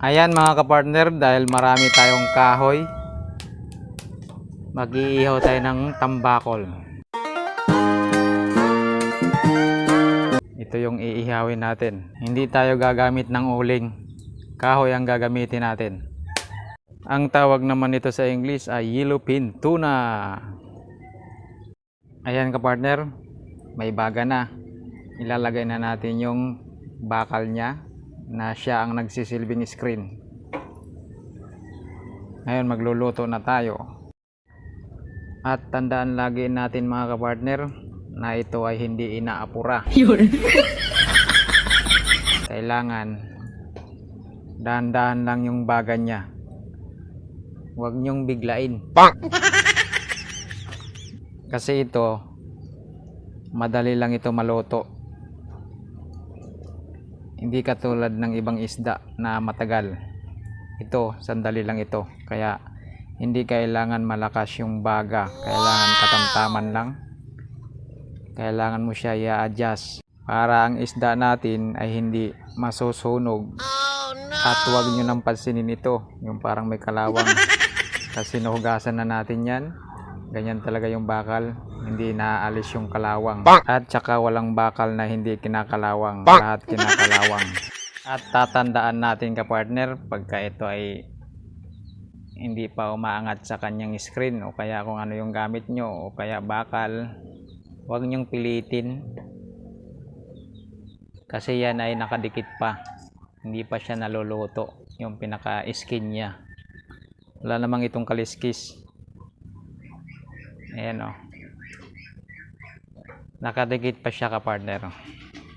Ayan mga kapartner, dahil marami tayong kahoy, mag-iihaw tayo ng tambakol. Ito yung iihawin natin. Hindi tayo gagamit ng uling. Kahoy ang gagamitin natin. Ang tawag naman ito sa English ay yellowfin tuna. Ayan kapartner, may baga na. Ilalagay na natin yung bakal niya na siya ang nagsisilbing screen. Ngayon magluluto na tayo. At tandaan lagi natin mga kapartner na ito ay hindi inaapura. Kailangan dahan-dahan lang yung baga niya. Huwag niyong biglain. Kasi ito, madali lang ito maluto. Hindi katulad ng ibang isda na matagal. Ito, sandali lang ito. Kaya, hindi kailangan malakas yung baga. Kailangan katamtaman lang. Kailangan mo siya i-adjust. Para ang isda natin ay hindi masusunog. At huwag nyo nang pansinin ito. Yung parang may kalawang. Kasi nahugasan na natin yan. Ganyan talaga yung bakal. Hindi naaalis yung kalawang. At saka walang bakal na hindi kinakalawang. Lahat kinakalawang. At tatandaan natin ka partner pagka ito ay hindi pa umaangat sa kanyang screen o kaya kung ano yung gamit nyo o kaya bakal huwag nyong pilitin kasi yan ay nakadikit pa hindi pa siya naluluto yung pinaka skin niya wala namang itong kaliskis ayan o nakadikit pa siya ka partner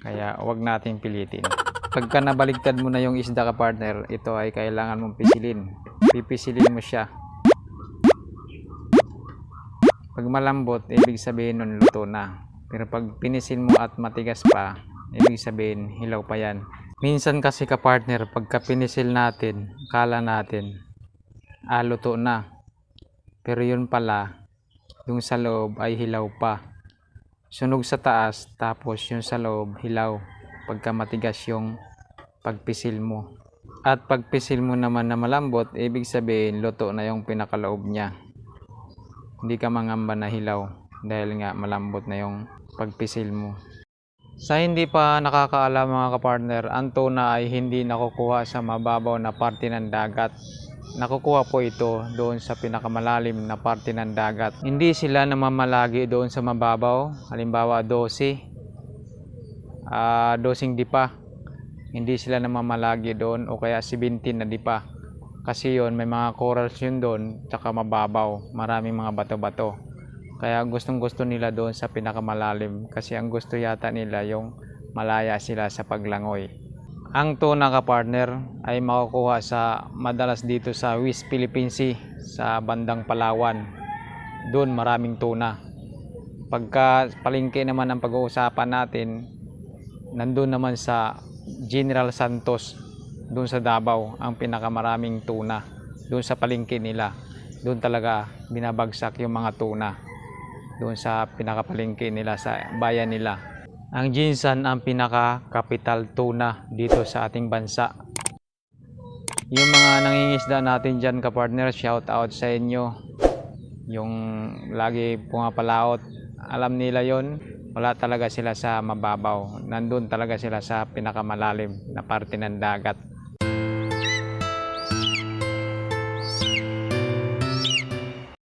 kaya huwag nating pilitin. Pagka nabaligtad mo na yung isda ka partner ito ay kailangan mong pisilin. Pipisilin mo siya. Pag malambot ibig sabihin nun luto na. Pero pag pinisil mo at matigas pa ibig sabihin hilaw pa yan. Minsan kasi ka partner pagka pinisil natin kala natin ah luto na. Pero yun pala yung sa loob ay hilaw pa. Sunog sa taas tapos yung sa loob hilaw. Pagka matigas yung pagpisil mo. At pagpisil mo naman na malambot ibig sabihin luto na yung pinakaloob niya. Hindi ka mangamba na hilaw dahil nga malambot na yung pagpisil mo. Sa hindi pa nakakaalam mga kapartner ang tuna ay hindi nakukuha sa mababaw na parte ng dagat nakukuha po ito doon sa pinakamalalim na parte ng dagat. Hindi sila namamalagi doon sa mababaw, halimbawa 12, ah 12 dipa. Hindi sila namamalagi doon o kaya 17 na dipa. Kasi yon may mga corals yun doon, tsaka mababaw, maraming mga bato-bato. Kaya gustong gusto nila doon sa pinakamalalim kasi ang gusto yata nila yung malaya sila sa paglangoy. Ang tuna ka partner ay makukuha sa madalas dito sa West Philippine Sea sa bandang Palawan. Doon maraming tuna. Pagka palengke naman ang pag-uusapan natin, nandun naman sa General Santos, doon sa Davao, ang pinakamaraming tuna. Doon sa palengke nila. Doon talaga binabagsak yung mga tuna. Doon sa pinakapalengke nila sa bayan nila. Ang Jinsan ang pinaka-capital tuna dito sa ating bansa. Yung mga nangingisda natin dyan ka-partner, shout out sa inyo. Yung lagi pumapalaot, alam nila yon wala talaga sila sa mababaw. Nandun talaga sila sa pinakamalalim na parte ng dagat.